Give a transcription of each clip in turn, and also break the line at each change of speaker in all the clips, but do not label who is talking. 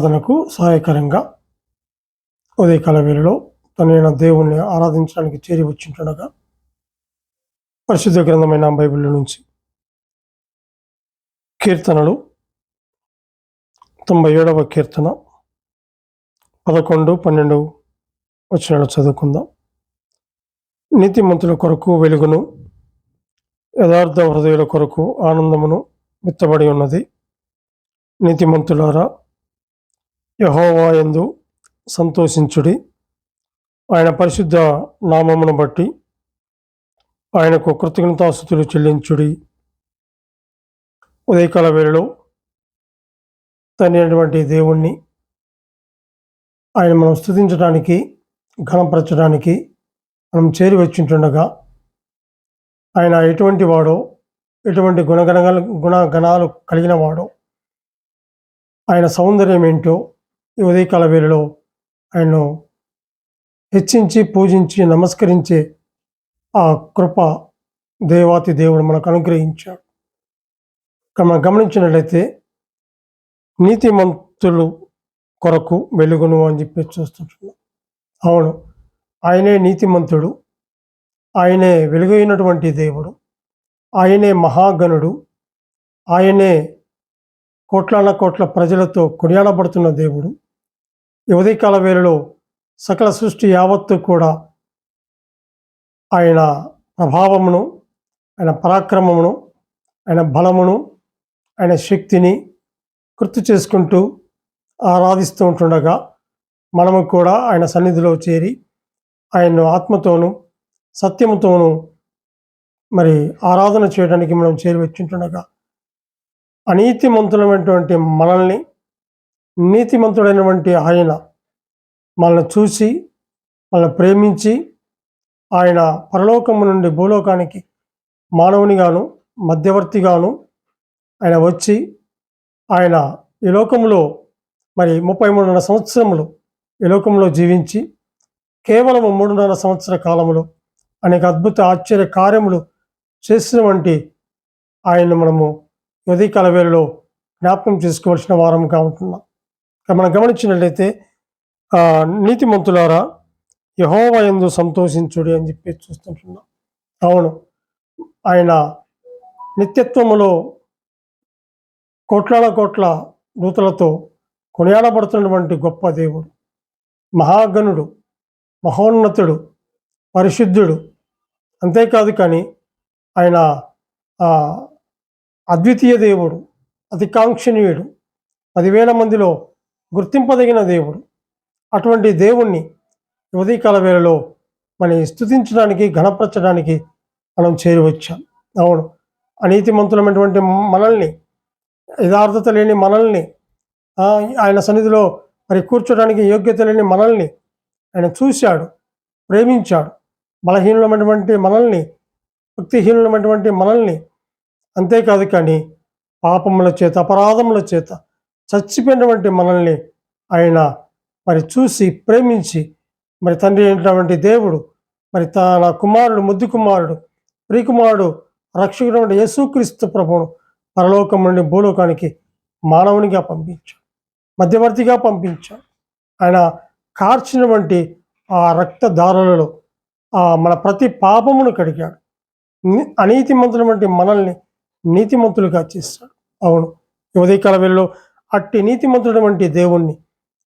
సాధనకు సహాయకరంగా ఉదయకాల వేళలో తనైన దేవుణ్ణి ఆరాధించడానికి చేరి వచ్చింటుండగా పరిశుద్ధ గ్రంథమైన బైబిల్ నుంచి కీర్తనలు తొంభై ఏడవ కీర్తన పదకొండు పన్నెండు వచ్చిన చదువుకుందాం. నీతిమంతుల కొరకు వెలుగును యథార్థ హృదయుల కొరకు ఆనందమును మిత్తబడి ఉన్నది. నీతిమంతులారా యహోవా ఎందు సంతోషించుడి. ఆయన పరిశుద్ధ నామమును బట్టి ఆయనకు కృతజ్ఞతాస్థుతులు చెల్లించుడి. ఉదయకాల వేళలో తండ్రి దేవుణ్ణి ఆయన మనం స్థుతించడానికి ఘనపరచడానికి మనం చేరి వచ్చింటుండగా ఆయన ఎటువంటి వాడో ఎటువంటి గుణగణ గుణగణాలు కలిగిన వాడో ఆయన సౌందర్యం ఏంటో ఈ ఉదయకాల వేళలో ఆయన్ను హెచ్చించి పూజించి నమస్కరించే ఆ కృప దేవాతి దేవుడు మనకు అనుగ్రహించాడు. మనం గమనించినట్లయితే నీతిమంతులు కొరకు వెలుగును అని చెప్పి చూస్తుంటున్నాం. అవును ఆయనే నీతిమంతుడు ఆయనే వెలుగైనటువంటి దేవుడు ఆయనే మహాగణుడు ఆయనే కోట్లాన కోట్ల ప్రజలతో కొనియాడబడుతున్న దేవుడు ఈ ఉదయకాల వేళలో సకల సృష్టి యావత్తు కూడా ఆయన ప్రభావమును ఆయన పరాక్రమమును ఆయన బలమును ఆయన శక్తిని గుర్తు చేసుకుంటూ ఆరాధిస్తూ ఉంటుండగా మనము కూడా ఆయన సన్నిధిలో చేరి ఆయన్ను ఆత్మతోనూ సత్యముతోనూ మరి ఆరాధన చేయడానికి మనం చేరి వచ్చింటుండగా అనీతిమంతులమైనటువంటి మనల్ని నీతిమంతుడైనటువంటి ఆయన మనల్ని చూసి మనల్ని ప్రేమించి ఆయన పరలోకము నుండి భూలోకానికి మానవునిగాను మధ్యవర్తిగాను ఆయన వచ్చి ఆయన ఈ లోకంలో మరి ముప్పై మూడున్నర సంవత్సరములు ఈ లోకంలో జీవించి కేవలం మూడున్నర సంవత్సర కాలంలో అనేక అద్భుత ఆశ్చర్య కార్యములు చేసినటువంటి ఆయన మనము ఉదయకాల వేళలో జ్ఞాపకం చేసుకోవాల్సిన వారంగా ఉంటున్నాం. మనం గమనించినట్లయితే నీతిమంతులారా యహోవయందు సంతోషించుడి అని చెప్పి చూస్తుంటున్నాం. అవును ఆయన నిత్యత్వములో కోట్లాల కోట్ల దూతలతో కొనియాడబడుతున్నటువంటి గొప్ప దేవుడు మహాగణుడు మహోన్నతుడు పరిశుద్ధుడు. అంతేకాదు కానీ ఆయన అద్వితీయ దేవుడు అతికాంక్షణీయుడు పదివేల మందిలో గుర్తింపదగిన దేవుడు. అటువంటి దేవుణ్ణి ఉదయకాల వేళలో మనం స్థుతించడానికి ఘనపరచడానికి మనం చేరువచ్చాం. అవును అవును అనీతిమంతులమైనటువంటి మనల్ని యథార్థత లేని మనల్ని ఆయన సన్నిధిలో మరి కూర్చోడానికి యోగ్యత లేని మనల్ని ఆయన చూశాడు ప్రేమించాడు. బలహీనమైనటువంటి మనల్ని భక్తిహీనమైనటువంటి మనల్ని అంతేకాదు కానీ పాపముల చేత అపరాధముల చేత చచ్చిపోయినటువంటి మనల్ని ఆయన మరి చూసి ప్రేమించి మరి తండ్రి అయినటువంటి దేవుడు మరి తన కుమారుడు ముద్దు కుమారుడు ప్రియకుమారుడు రక్షకుడు యేసుక్రీస్తు ప్రభువును పరలోకం నుండి భూలోకానికి మానవునిగా పంపించాడు మధ్యవర్తిగా పంపించాడు. ఆయన కార్చినటువంటి ఆ రక్తధారలలో ఆ మన ప్రతి పాపమును కడిగాడు. ని- అనీతిమంతులటువంటి మనల్ని నీతిమంతులుగా చేస్తాడు. అవును. ఉదయకాల వేళలో అట్టి నీతిమంతుడటువంటి దేవుణ్ణి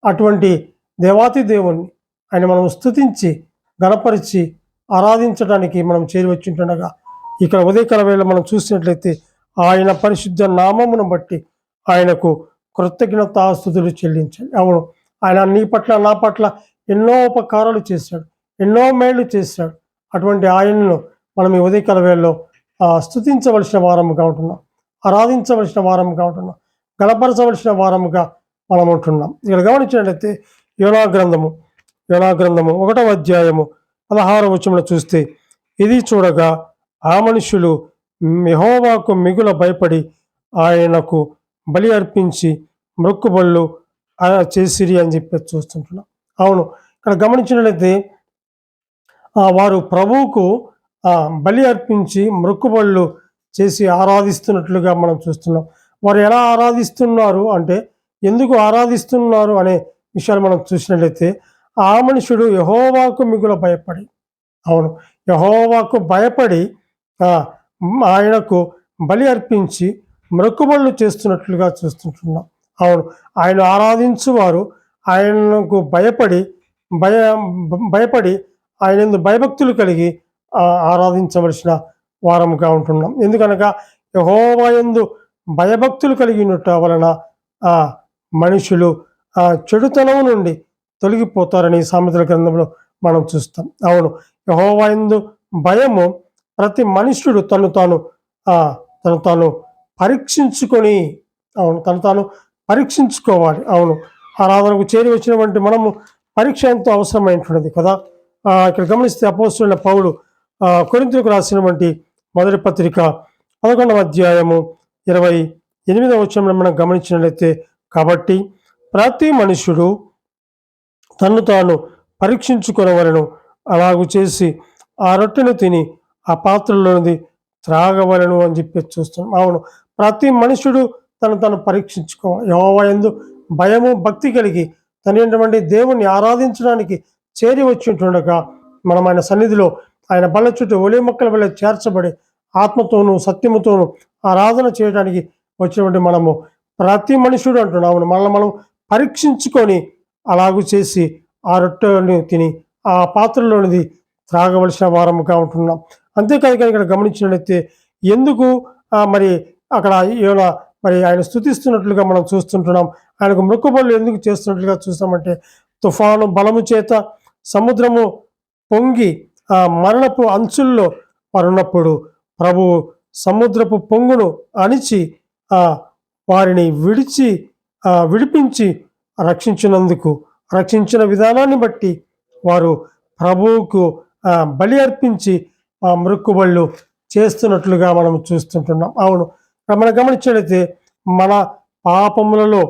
అటువంటి దేవాతి దేవుణ్ణి ఆయన మనం స్తుతించి గణపరిచి ఆరాధించడానికి మనం చేరివచ్చుంటండగా ఇక్కడ ఉదయకాల వేళ మనం చూసినట్లయితే ఆయన పరిశుద్ధ నామమును బట్టి ఆయనకు కృతజ్ఞతాస్తుతులు చెల్లించాలి. అవును. ఆయన నీ పట్ల నా పట్ల ఎన్నో ఉపకారాలు చేశాడు ఎన్నో మేళ్ళు చేశాడు. అటువంటి ఆయనను మనం ఈ ఉదయకాల వేళలో స్థుతించవలసిన స్తుతించవలసిన వారముగా ఉంటున్నాం. ఆరాధించవలసిన వారముగా ఉంటున్నాం. గలపరచవలసిన వారముగా మనం ఉంటున్నాం. ఇక్కడ గమనించినట్లయితే యోనా గ్రంథము యోనా గ్రంథము ఒకటవ అధ్యాయము పదహార వచనంలో చూస్తే ఇది చూడగా ఆ మనుషులు మెహోవాకు మిగుల భయపడి ఆయనకు బలి అర్పించి మృక్కుబళ్ళు చేసిరి అని చెప్పి చూస్తుంటున్నాం. అవును ఇక్కడ గమనించినట్లయితే ఆ, వారు ప్రభువుకు బలి అర్పించి మొక్కుబళ్ళు చేసి ఆరాధిస్తున్నట్లుగా మనం చూస్తున్నాం. వారు ఎలా ఆరాధిస్తున్నారు అంటే ఎందుకు ఆరాధిస్తున్నారు అనే విషయాలు మనం చూసినట్లయితే ఆ మనుషుడు యహోవాకు మిగుల భయపడి అవును యహోవాకు భయపడి ఆయనకు బలి అర్పించి మొక్కుబళ్ళు చేస్తున్నట్లుగా చూస్తుంటున్నాం. అవును ఆయన ఆరాధించువారు ఆయనకు భయపడి భయ భయపడి ఆయన భయభక్తులు కలిగి ఆరాధించవలసిన వారముగా ఉంటున్నాం. ఎందుకనగా యహోవయందు భయభక్తులు కలిగినట్ట వలన మనుషులు ఆ చెడుతనం నుండి తొలగిపోతారని సామెతల గ్రంథంలో మనం చూస్తాం. అవును యహోవయందు భయము ప్రతి మనుష్యుడు తను తాను తను తాను పరీక్షించుకొని అవును తను తాను పరీక్షించుకోవాలి. అవును ఆరాధనకు చేరి వచ్చినటువంటి మనము పరీక్ష ఎంతో అవసరమైనటువంటిది కదా. ఇక్కడ గమనిస్తే అపోస్తున్న పౌలు ఆ, రాసినటువంటి మొదటి పత్రిక పదకొండవ అధ్యాయము ఇరవై ఎనిమిదవ వచనంలో మనం గమనించినట్లయితే కాబట్టి ప్రతి మనుష్యుడు తన్ను తాను పరీక్షించుకొనవలను అలాగు చేసి ఆ రొట్టెను తిని ఆ పాత్రలోనిది త్రాగవలను అని చెప్పి చూస్తున్నాం. అవును ప్రతి మనుషుడు తను తను పరీక్షించుకోవాలి యెహోవాయందు భయము భక్తి కలిగి తన ఏంటంటే దేవుణ్ణి ఆరాధించడానికి చేరి వచ్చింటుండగా మనం ఆయన సన్నిధిలో ఆయన బల్ల చుట్టూ ఒలి మొక్కల వల్ల చేర్చబడి ఆత్మతోనూ సత్యముతోనూ ఆరాధన చేయడానికి వచ్చినటువంటి మనము ప్రతి మనుషుడు అంటున్నాము మనల్ని మనం పరీక్షించుకొని అలాగూ చేసి ఆ రొట్టెని తిని ఆ పాత్రలోనిది త్రాగవలసిన వారముగా ఉంటున్నాం. అంతేకాదు కానీ ఇక్కడ గమనించినట్లయితే ఎందుకు మరి అక్కడ ఏమైనా మరి ఆయన స్థుతిస్తున్నట్లుగా మనం చూస్తుంటున్నాం. ఆయనకు మొక్కుబళ్ళు ఎందుకు చేస్తున్నట్లుగా చూస్తామంటే తుఫాను బలము చేత సముద్రము పొంగి ఆ మరణపు అంచుల్లో పరున్నప్పుడు ప్రభువు సముద్రపు పొంగును అణిచి ఆ వారిని విడిచి ఆ విడిపించి రక్షించినందుకు రక్షించిన విధానాన్ని బట్టి వారు ప్రభువుకు బలి అర్పించి ఆ మృక్కుబళ్ళు చేస్తున్నట్లుగా మనం చూస్తుంటున్నాం. అవును. మనం గమనించినట్లయితే మన పాపములలో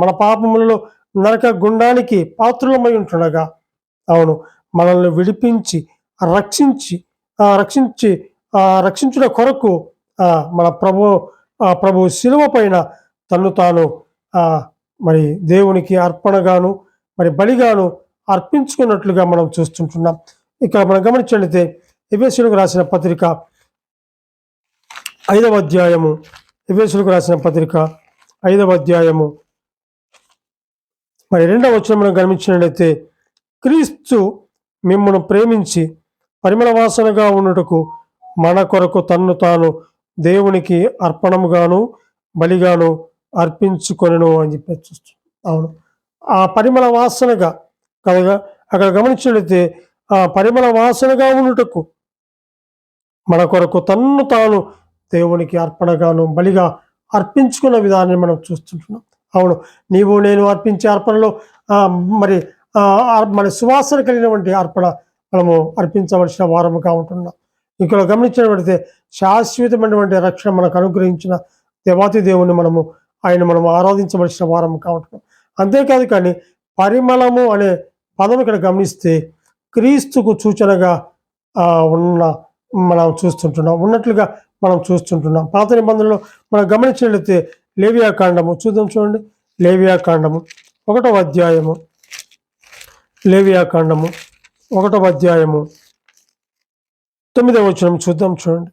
మన పాపములలో నరక గుండానికి పాత్రలమై ఉంటుండగా అవును మనల్ని విడిపించి రక్షించి రక్షించి రక్షించుట కొరకు మన ప్రభు ప్రభు శిలువ పైన తను తాను మరి దేవునికి అర్పణగాను మరి బలిగాను అర్పించుకున్నట్లుగా మనం చూస్తుంటున్నాం. ఇక్కడ మనం గమనించినట్లయితే ఎబేసులకు రాసిన పత్రిక ఐదవ అధ్యాయము ఎబేసులకు రాసిన పత్రిక ఐదవ అధ్యాయము. మరి రెండవ వచ్చిన మనం గమనించినట్లయితే క్రీస్తు మిమ్మల్ని ప్రేమించి పరిమళ వాసనగా ఉన్నటకు మన కొరకు తన్ను తాను దేవునికి అర్పణముగాను బలిగాను అర్పించుకొనను అని చెప్పి చూస్తున్నాం అవును. ఆ పరిమళ వాసనగా కనుక అక్కడ గమనించినట్లయితే ఆ పరిమళ వాసనగా ఉండుటకు మన కొరకు తన్ను తాను దేవునికి అర్పణగాను బలిగా అర్పించుకున్న విధానాన్ని మనం చూస్తుంటున్నాం. అవును. నీవు నేను అర్పించే అర్పణలో మరి అర్- మన సువాసన కలిగినటువంటి అర్పణ మనము అర్పించవలసిన వారముగా ఉంటున్నాం. ఇక్కడ గమనించినట్లయితే శాశ్వతమైనటువంటి రక్షణ మనకు అనుగ్రహించిన దేవాతి దేవుని మనము ఆయన మనం ఆరాధించవలసిన వారం కావటం అంతేకాదు కానీ పరిమళము అనే పదం ఇక్కడ గమనిస్తే క్రీస్తుకు సూచనగా ఉన్న మనం చూస్తుంటున్నాం. ఉన్నట్లుగా మనం చూస్తుంటున్నాం. పాత నిబంధనలో మనం గమనించినట్లయితే లేవియా కాండము చూద్దాం చూడండి. లేవియా కాండము అధ్యాయము. లేవియా కాండము ఒకటవ అధ్యాయము. తొమ్మిదవ వచనం చూద్దాం చూడండి.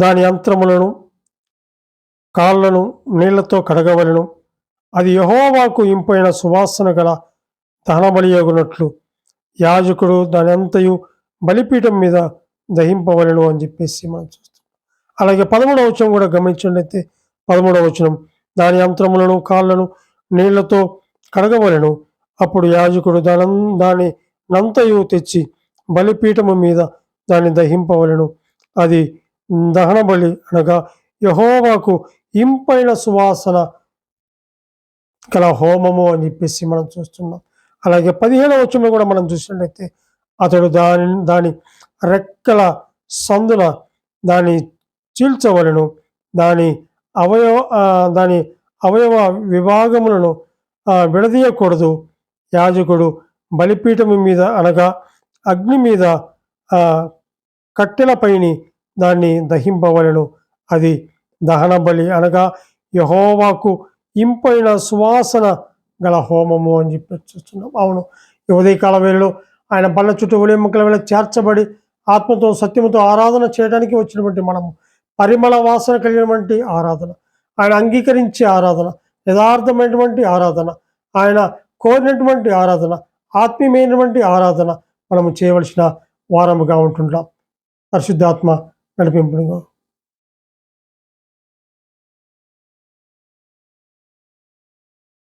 దాని యంత్రములను కాళ్ళను నీళ్ళతో కడగవలను. అది యహోవాకు ఇంపైన సువాసన గల దహనబలియగునట్లు యాజకుడు దాని అంతయు బలిపీఠం మీద దహింపవలను అని చెప్పేసి మనం చూస్తాం అలాగే పదమూడవ వచనం కూడా గమనించినట్లయితే పదమూడవ వచనం దాని యంత్రములను కాళ్ళను నీళ్ళతో కడగవలను. అప్పుడు యాజకుడు దాని దాని నంతయు తెచ్చి బలిపీఠము మీద దాన్ని దహింపవలను. అది దహన బలి అనగా యహోవాకు ఇంపైన సువాసన గల హోమము అని చెప్పేసి మనం చూస్తున్నాం. అలాగే పదిహేడవ వచ్చంలో కూడా మనం చూసినట్లయితే అతడు దాని దాని రెక్కల సందున దాన్ని చీల్చవలను. దాని అవయవ దాని అవయవ విభాగములను విడదీయకూడదు. యాజకుడు బలిపీఠము మీద అనగా అగ్ని మీద ఆ, కట్టెలపైని దాన్ని దహింపవలను. అది దహన బలి అనగా యహోవాకు ఇంపైన సువాసన గల హోమము అని చెప్పి చూస్తున్నాం. అవును ఈ ఉదయకాల వేళలో ఆయన బల్ల చుట్టూ ఉలిముక్కల వేళ చేర్చబడి ఆత్మతో సత్యముతో ఆరాధన చేయడానికి వచ్చినటువంటి మనము పరిమళ వాసన కలిగినటువంటి ఆరాధన. ఆయన అంగీకరించే ఆరాధన యథార్థమైనటువంటి ఆరాధన. ఆయన కోరినటువంటి ఆరాధన ఆత్మీయమైనటువంటి ఆరాధన మనము చేయవలసిన వారముగా ఉంటుంటాం. పరిశుద్ధాత్మ నడిపింపుగా